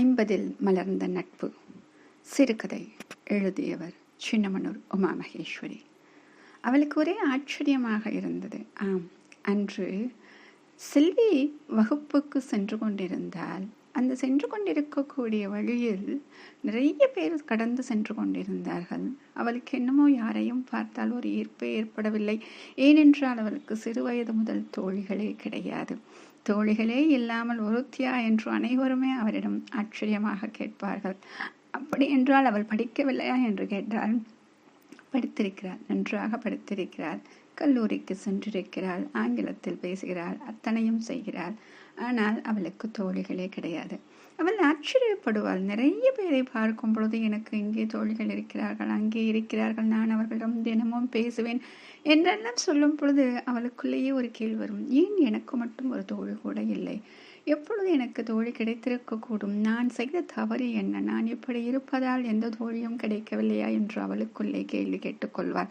ஐம்பதில் மலர்ந்த நட்பு. சிறுகதை எழுதியவர் சின்னமனூர் உமா மகேஸ்வரி அவளுக்கு ஒரே ஆச்சரியமாக இருந்தது. ஆம் அன்று செல்வி வகுப்புக்கு சென்று கொண்டிருந்தால் அந்த சென்று கொண்டிருக்கக்கூடிய வழியில் நிறைய பேர் கடந்து சென்று கொண்டிருந்தார்கள். அவளுக்கு என்னமோ யாரையும் பார்த்தால் ஒரு ஈர்ப்பே ஏற்படவில்லை. ஏனென்றால் அவளுக்கு சிறு வயது முதல் தோழிகளே கிடையாது. தோழிகளே இல்லாமல் ஒருத்தியா என்று அனைவருமே அவரிடம் ஆச்சரியமாக கேட்பார்கள். அப்படி என்றால் அவள் படிக்கவில்லையா? என்று கேட்டால் படித்திருக்கிறார் நன்றாக படித்திருக்கிறார் கல்லூரிக்கு சென்றிருக்கிறாள். ஆங்கிலத்தில் பேசுகிறாள். அத்தனையும் செய்கிறாள். ஆனால் அவளுக்கு தோழிகளே கிடையாது. அவள் ஆச்சரியப்படுவாள். நிறைய பேரை பார்க்கும் பொழுது எனக்கு இங்கே தோழிகள் இருக்கிறார்கள் அங்கே இருக்கிறார்கள். நான் அவர்களிடம் தினமும் பேசுவேன் என்றெல்லாம் சொல்லும் பொழுது அவளுக்குள்ளேயே ஒரு கேள்வி வரும். ஏன் எனக்கு மட்டும் ஒரு தோழி கூட இல்லை? எப்பொழுது எனக்கு தோழி கிடைத்திருக்க கூடும் நான் செய்த தவறு என்ன? நான் இப்படி இருப்பதால் எந்த தோழியும் கிடைக்கவில்லையா? என்று அவளுக்குள்ளே கேள்வி கேட்டுக்கொள்வார்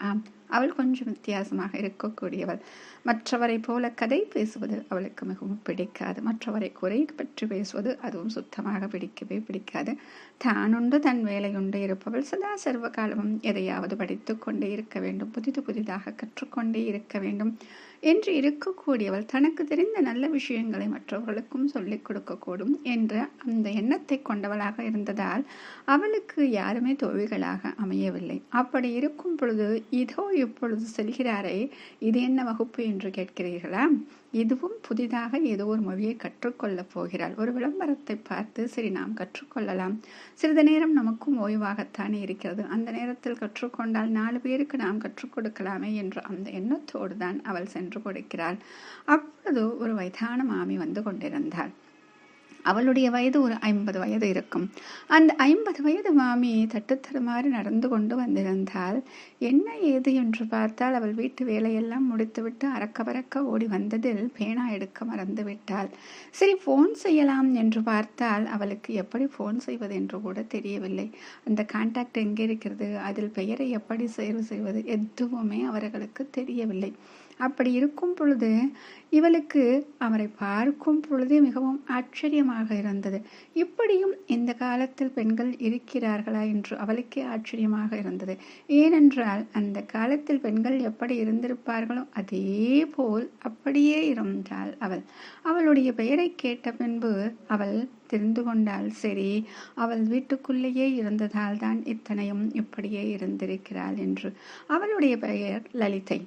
ஆம். அவள் கொஞ்சம் வித்தியாசமாக இருக்கக்கூடியவள். மற்றவரை போல கதை பேசுவது அவளுக்கு மிகவும் பிடிக்காது. மற்றவரை குறை பற்றி பேசுவது அதுவும் சுத்தமாக பிடிக்கவே பிடிக்காது. தானுண்டு தன் வேலையுண்டு இருப்பவள். சதா சர்வ காலமும் எதையாவது படித்து கொண்டே இருக்க வேண்டும். புதிது புதிதாக கற்றுக்கொண்டே இருக்க வேண்டும் என்று இருக்கக்கூடியவள். தனக்கு தெரிந்த நல்ல விஷயங்களை மற்றவர்களுக்கும் சொல்லிக் கொடுக்கக்கூடும் என்ற அந்த எண்ணத்தை கொண்டவளாக இருந்ததால் அவளுக்கு யாருமே தோழிகளாக அமையவில்லை. அப்படி இருக்கும் பொழுது இதோ இப்பொழுது செல்கிறாரே இது என்ன வகுப்பு என்று கேட்கிறீர்களா? இதுவும் புதிதாக ஏதோ ஒரு மொழியை கற்றுக்கொள்ளப் போகிறாள். ஒரு விளம்பரத்தை பார்த்து சரி நாம் கற்றுக்கொள்ளலாம். சிறிது நேரம் நமக்கும் ஓய்வாகத்தானே இருக்கிறது. அந்த நேரத்தில் கற்றுக்கொண்டால் நாலு பேருக்கு நாம் கற்றுக் கொடுக்கலாமே என்ற அந்த எண்ணத்தோடு தான் அவள் சென்று கொடுக்கிறாள். அப்பொழுது ஒரு வயதான மாமி வந்து கொண்டிருந்தாள். அவளுடைய வயது ஒரு ஐம்பது வயது இருக்கும். அந்த ஐம்பது வயது மாமி தட்டுத்தருமாறு நடந்து கொண்டு வந்திருந்தால் என்ன ஏது என்று பார்த்தால் அவள் வீட்டு வேலையெல்லாம் முடித்துவிட்டு அறக்க பறக்க ஓடி வந்ததில் பேனா எடுக்க மறந்து விட்டாள். சரி ஃபோன் செய்யலாம் என்று பார்த்தால் அவளுக்கு எப்படி ஃபோன் செய்வது என்று கூட தெரியவில்லை. அந்த கான்டாக்ட் எங்கே இருக்கிறது? அதில் பெயரை எப்படி சேர்வு செய்வது? எதுவுமே அவர்களுக்கு தெரியவில்லை. அப்படி இருக்கும் பொழுது இவளுக்கு அவரை பார்க்கும் பொழுதே மிகவும் ஆச்சரியமாக இருந்தது. இப்படியும் இந்த காலத்தில் பெண்கள் இருக்கிறார்களா என்று அவளுக்கே ஆச்சரியமாக இருந்தது. ஏனென்றால் அந்த காலத்தில் பெண்கள் எப்படி இருந்திருப்பார்களோ அதே போல் அப்படியே இருந்தாள் அவள். அவளுடைய பெயரை கேட்ட பின்பு அவள் தெரிந்து கொண்டால் சரி அவள் வீட்டுக்குள்ளேயே இருந்ததால் தான் இத்தனையும் இப்படியே இருந்திருக்கிறாள் என்று. அவளுடைய பெயர் லலிதை.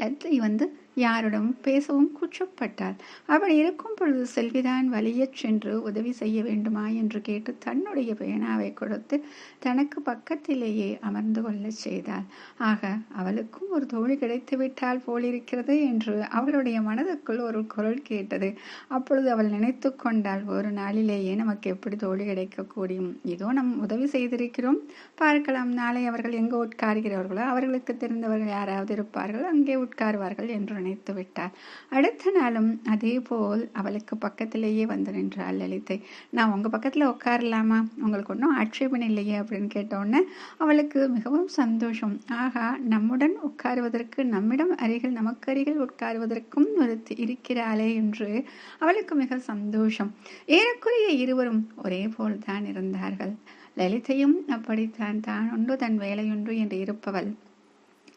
லலிதை வந்து யாரிடமும் பேசவும் கூச்சப்பட்டாள். அவள் இருக்கும் பொழுது செல்விதான் வலியச் சென்று உதவி செய்ய வேண்டுமா என்று கேட்டு தன்னுடைய பேனாவை கொடுத்து தனக்கு பக்கத்திலேயே அமர்ந்து கொள்ளச் செய்தாள். ஆக அவளுக்கும் ஒரு தோழி கிடைத்து விட்டால் போலிருக்கிறது என்று அவளுடைய மனதுக்குள் ஒரு குரல் கேட்டது. அப்பொழுது அவள் நினைத்து கொண்டாள் ஒரு நாளிலேயே நமக்கு எப்படி தோழி கிடைக்கக்கூடியும் இதோ நம் உதவி செய்திருக்கிறோம். பார்க்கலாம் நாளை அவர்கள் எங்கு உட்காருகிறார்களோ அவர்களுக்கு தெரிந்தவர்கள் யாராவது இருப்பார்கள் அங்கே உட்காருவார்கள் என்று நினைத்து விட்டார். அடுத்த நாளும் அதே போல் அவளுக்கு பக்கத்திலேயே வந்து நின்றாள் லலிதை. நான் உங்க பக்கத்துல உட்காரலாமா? உங்களுக்கு ஒன்றும் ஆட்சேபம் இல்லையே? அப்படின்னு கேட்டோடனே அவளுக்கு மிகவும் சந்தோஷம். ஆகா நம்முடன் உட்காருவதற்கு நம்மிடம் அருகில் நமக்கு அருகில் உட்காருவதற்கும் ஒருத்தி இருக்கிறாளே என்று அவளுக்கு மிக சந்தோஷம். ஏறக்குறைய இருவரும் ஒரே போல் தான் இருந்தார்கள். லலிதையும் அப்படித்தான். தான் உண்டு தன் வேலையுண்டு என்று இருப்பவள்.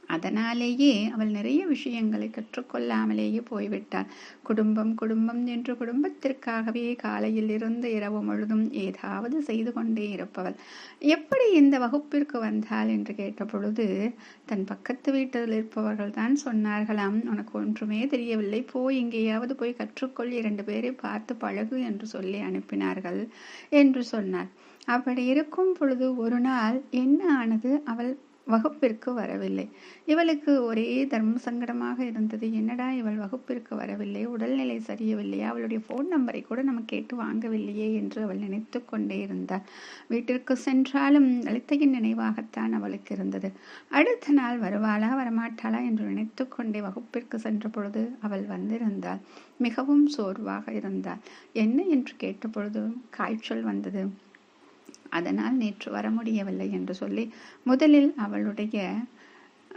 அதனாலேயே அவள் நிறைய விஷயங்களை கற்றுக்கொள்ளாமலேயே போய்விட்டாள். குடும்பம் குடும்பம் என்று குடும்பத்திற்காகவே காலையில் இருந்து இரவு முழுதும் ஏதாவது செய்து கொண்டே இருப்பவள். எப்படி இந்த வகுப்பிற்கு வந்தாள் என்று கேட்ட பொழுது தன் பக்கத்து வீட்டில் இருப்பவர்கள் தான் சொன்னார்களாம். உனக்கு ஒன்றுமே தெரியவில்லை. போய் எங்கேயாவது போய் கற்றுக்கொள். இரண்டு பேரை பார்த்து பழகு என்று சொல்லி அனுப்பினார்கள் என்று சொன்னார் அப்படி இருக்கும் பொழுது ஒரு நாள் என்ன ஆனது? அவள் வகுப்பிற்கு வரவில்லை. இவளுக்கு ஒரே தர்ம சங்கடமாக இருந்தது. என்னடா இவள் வகுப்பிற்கு வரவில்லை? உடல்நிலை சரியவில்லையா அவளுடைய ஃபோன் நம்பரை கூட நம்ம கேட்டு வாங்கவில்லையே என்று அவள் நினைத்து கொண்டே இருந்தாள். வீட்டிற்கு சென்றாலும் லலிதையின் நினைவாகத்தான் அவளுக்கு இருந்தது. அடுத்த நாள் வருவாளா வரமாட்டாளா என்று நினைத்து கொண்டே வகுப்பிற்கு சென்ற பொழுது அவள் வந்திருந்தாள். மிகவும் சோர்வாக இருந்தாள். என்ன? என்று கேட்ட பொழுது காய்ச்சல் வந்தது. அதனால் நேற்று வர முடியவில்லை என்று சொல்லி முதலில் அவளுடைய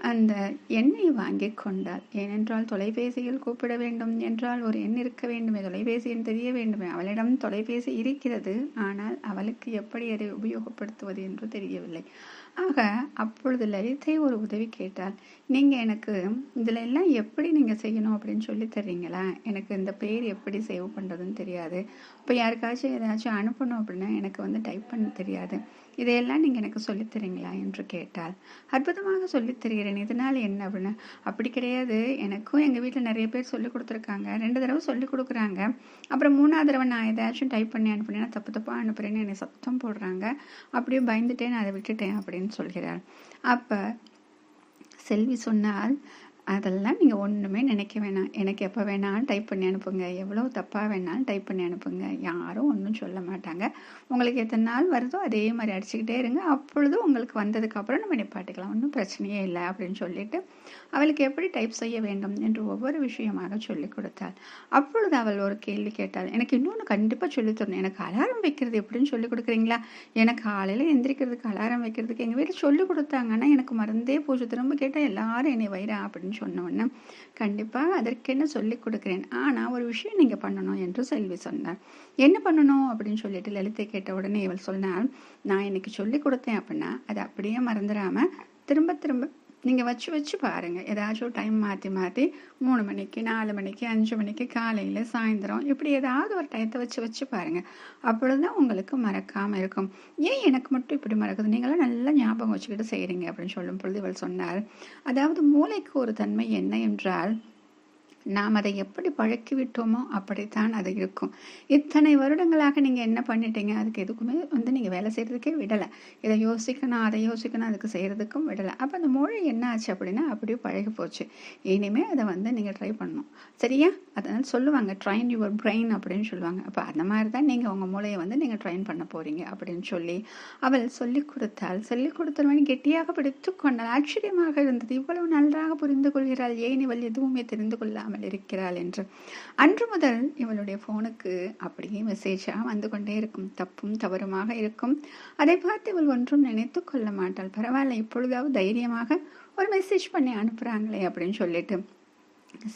அந்த எண்ணை வாங்கி கொண்டாள். ஏனென்றால் தொலைபேசியில் கூப்பிட வேண்டும் என்றால் ஒரு எண் இருக்க வேண்டுமே தொலைபேசி எண் தெரிய வேண்டுமே. அவளிடம் தொலைபேசி இருக்கிறது ஆனால் அவளுக்கு எப்படி அதை உபயோகப்படுத்துவது என்று தெரியவில்லை. ஆக அப்பொழுது லலிதை ஒரு உதவி கேட்டால் நீங்கள் எனக்கு இதில் எல்லாம் எப்படி நீங்கள் செய்யணும் அப்படின்னு சொல்லி தர்றீங்களா? எனக்கு இந்த பேர் எப்படி சேவ் பண்ணுறதுன்னு தெரியாது. இப்போ யாருக்காச்சும் ஏதாச்சும் அனுப்பணும் அப்படின்னா எனக்கு வந்து டைப் பண்ண தெரியாது. இதையெல்லாம் நீங்கள் எனக்கு சொல்லித்தரீங்களா என்று கேட்டால். அற்புதமாக சொல்லித் தருகிறேன். இதனால் என்ன அப்படின்னு? அப்படி கிடையாது. எனக்கும் எங்கள் வீட்டில் நிறைய பேர் சொல்லி கொடுத்துருக்காங்க. ரெண்டு தடவை சொல்லி கொடுக்குறாங்க. அப்புறம் மூணாவது தடவை நான் ஏதாச்சும் டைப் பண்ணி அனுப்புனேன்னா தப்பு தப்பாக அனுப்புகிறேன்னு என்னை சத்தம் போடுறாங்க. அப்படியே பயந்துட்டே நான் அதை விட்டுட்டேன் அப்படின்னு சொல்கிறார். அப்போ செல்வி சொன்னால் அதெல்லாம் நீங்கள் ஒன்றுமே நினைக்க வேணாம். எனக்கு எப்போ வேணாலும் டைப் பண்ணி அனுப்புங்க. எவ்வளோ தப்பாக வேணாலும் டைப் பண்ணி அனுப்புங்க. யாரும் ஒன்றும் சொல்ல மாட்டாங்க. உங்களுக்கு எத்தனை நாள் வருதோ அதே மாதிரி அடிச்சுக்கிட்டே இருங்க. அப்பொழுது உங்களுக்கு வந்ததுக்கப்புறம் நம்ம நிப்பாட்டிக்கலாம். ஒன்றும் பிரச்சனையே இல்லை அப்படின்னு சொல்லிட்டு அவளுக்கு எப்படி டைப் செய்ய வேண்டும் என்று ஒவ்வொரு விஷயமாக சொல்லி கொடுத்தாள். அப்பொழுது அவள் ஒரு கேள்வி கேட்டாள். எனக்கு இன்னொன்று கண்டிப்பாக சொல்லித் தரணும். எனக்கு அலாரம் வைக்கிறது எப்படின்னு சொல்லி கொடுக்குறீங்களா? எனக்கு காலையில் எந்திரிக்கிறதுக்கு அலாரம் வைக்கிறதுக்கு எங்கள் வீட்டில் சொல்லி கொடுத்தாங்கன்னா எனக்கு மறந்தே போச்சு திரும்ப கேட்டால் எல்லாரும் என்னை வைரா? அப்படின்னு சொன்ன உடனே கண்டிப்பாக அதற்கென்ன சொல்லிக் கொடுக்குறேன். ஆனால் ஒரு விஷயம் நீங்கள் பண்ணணும் என்று செல்வி சொன்னார். என்ன பண்ணணும் அப்படின்னு சொல்லிட்டு லலிதை கேட்ட உடனே இவள் சொன்னால் நான் இன்னைக்கு சொல்லி கொடுத்தேன் அப்படின்னா அதை அப்படியே மறந்துடாமல் திரும்ப திரும்ப நீங்கள் வச்சு வச்சு பாருங்கள் ஏதாச்சும் டைம் மாற்றி மாற்றி மூணு மணிக்கு நாலு மணிக்கு அஞ்சு மணிக்கு காலையில் சாயந்தரம் இப்படி ஏதாவது ஒரு டயத்தை வச்சு வச்சு பாருங்கள் அப்பொழுது தான் உங்களுக்கு மறக்காமல் இருக்கும். ஏன் எனக்கு மட்டும் இப்படி மறக்குது? நீங்களாம் நல்லா ஞாபகம் வச்சுக்கிட்டு செய்கிறீங்க அப்படின்னு சொல்லும் பொழுது இவள் சொன்னார் அதாவது மூளைக்கு ஒரு தன்மை என்ன என்றால் நாம் அதை எப்படி பழக்கி விட்டோமோ அப்படித்தான் அது இருக்கும். இத்தனை வருடங்களாக நீங்கள் என்ன பண்ணிட்டீங்க? அதுக்கு எதுக்குமே வந்து நீங்கள் வேலை செய்கிறதுக்கே விடலை. இதை யோசிக்கணும் அதை யோசிக்கணும் அதுக்கு செய்கிறதுக்கும் விடலை. அப்போ அந்த மொழி என்ன ஆச்சு அப்படின்னா அப்படியே பழகி போச்சு. இனிமேல் அதை வந்து நீங்கள் ட்ரை பண்ணணும். சரியா? அதனால் சொல்லுவாங்க ட்ரைன் யுவர் பிரெயின் அப்படின்னு சொல்லுவாங்க. அப்போ அந்த மாதிரி தான் நீங்கள் உங்கள் மூளையை வந்து நீங்கள் ட்ரைன் பண்ண போகிறீங்க அப்படின்னு சொல்லி அவள் சொல்லிக் கொடுத்தாள். சொல்லிக் கொடுத்தவன் கெட்டியாக பிடித்து கொண்டாள். ஆச்சரியமாக இருந்தது. இவ்வளவு நன்றாக புரிந்து கொள்கிறாள். ஏன் இவள் எதுவுமே தெரிந்து கொள்ளாமல் இல்லாமல் இருக்கிறாள் என்று. அன்று முதல் இவளுடைய ஃபோனுக்கு அப்படியே மெசேஜாக வந்து கொண்டே இருக்கும். தப்பும் தவறுமாக இருக்கும். அதை பார்த்து இவள் ஒன்றும் நினைத்து கொள்ள மாட்டாள். பரவாயில்ல இப்பொழுதாவது தைரியமாக ஒரு மெசேஜ் பண்ணி அனுப்புகிறாங்களே அப்படின்னு சொல்லிட்டு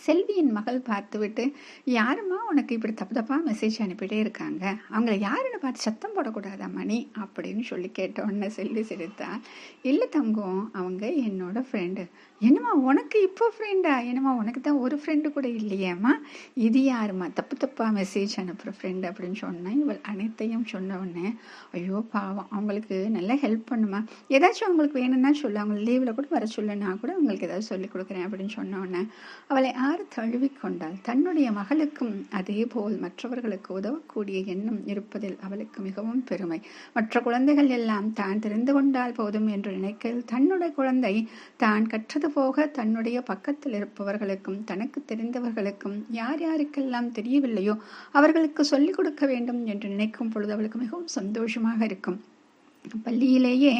செல்வியின் மகள் பார்த்துவிட்டு யாருமா உனக்கு இப்படி தப்பு தப்பாக மெசேஜ் அனுப்பிட்டே இருக்காங்க? அவங்கள யாருன்னு பார்த்து சத்தம் போடக்கூடாதா மணி? அப்படின்னு சொல்லி கேட்ட உடனே செல்வி சிரித்தா இல்லை தங்கம் அவங்க என்னோட ஃப்ரெண்டு என்னம்மா உனக்கு இப்போ ஃப்ரெண்டா என்னம்மா உனக்கு தான் ஒரு ஃப்ரெண்டு கூட இல்லையேம்மா? இது யாருமா தப்பு தப்பாக மெசேஜ் அனுப்புகிற ஃப்ரெண்டு அப்படின்னு சொன்னேன் இவள் அனைத்தையும் சொன்ன உடனே ஐயோ பாவம். அவங்களுக்கு நல்லா ஹெல்ப் பண்ணுமா ஏதாச்சும் அவங்களுக்கு வேணும்னா சொல்லு. அவங்க லீவில் கூட வர சொல்லு நான் கூட அவங்களுக்கு ஏதாவது சொல்லி கொடுக்குறேன். அப்படின்னு சொன்ன உடனே அவளை ஆறு தழுவிக்கொண்டால் தன்னுடைய மகளுக்கும் அதே போல் மற்றவர்களுக்கு உதவக்கூடிய எண்ணம் இருப்பதில் அவளுக்கு மிகவும் பெருமை. மற்ற குழந்தைகள் எல்லாம் தான் தெரிந்து கொண்டால் போதும் என்று நினைக்கையில் தன்னுடைய குழந்தை தான் கற்றது போக தன்னுடைய பக்கத்தில் இருப்பவர்களுக்கும் தனக்கு தெரிந்தவர்களுக்கும் யார் யாருக்கெல்லாம் தெரியவில்லையோ அவர்களுக்கு சொல்லிக் கொடுக்க வேண்டும் என்று நினைக்கும் பொழுது அவளுக்கு மிகவும் சந்தோஷமாக இருக்கும். பள்ளியிலேயே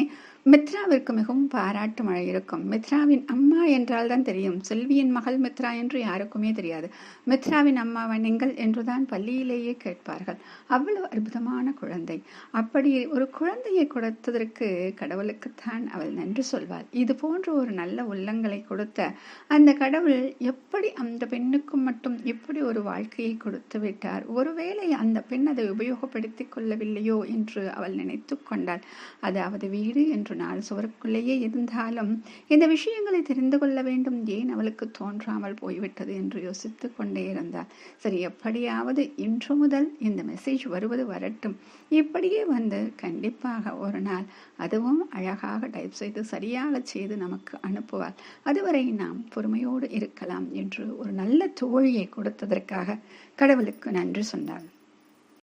மித்ராவிற்கு மிகவும் பாராட்டு மழை இருக்கும். மித்ராவின் அம்மா என்றால் தான் தெரியும். செல்வியின் மகள் மித்ரா என்று யாருக்குமே தெரியாது. மித்ராவின் அம்மாவை நீங்கள் என்றுதான் பள்ளியிலேயே கேட்பார்கள். அவ்வளவு அற்புதமான குழந்தை. அப்படி ஒரு குழந்தையை கொடுத்ததற்கு கடவுளுக்குத்தான் அவள் நன்றி சொல்வாள். இது போன்ற ஒரு நல்ல உள்ளங்களை கொடுத்த அந்த கடவுள் எப்படி அந்த பெண்ணுக்கும் மட்டும் இப்படி ஒரு வாழ்க்கையை கொடுத்து விட்டார்? ஒருவேளை அந்த பெண் அதை உபயோகப்படுத்திக் கொள்ளவில்லையோ என்று அவள் நினைத்து கொண்டாள். அதாவது வீடு என்று நாள் சுவருக்குள்ளேயே இருந்தாலும் இந்த விஷயங்களை தெரிந்து கொள்ள வேண்டும். ஏன் அவளுக்கு தோன்றாமல் போய்விட்டது என்று யோசித்து கொண்டே இருந்தாள் சரி எப்படியாவது இன்று முதல் இந்த மெசேஜ் வருவது வரட்டும். இப்படியே வந்து கண்டிப்பாக ஒரு நாள் அதுவும் அழகாக டைப் செய்து சரியாக செய்து நமக்கு அனுப்புவாள் அதுவரை நாம் பொறுமையோடு இருக்கலாம் என்று ஒரு நல்ல தோழியை கொடுத்ததற்காக கடவுளுக்கு நன்றி சொன்னாள்.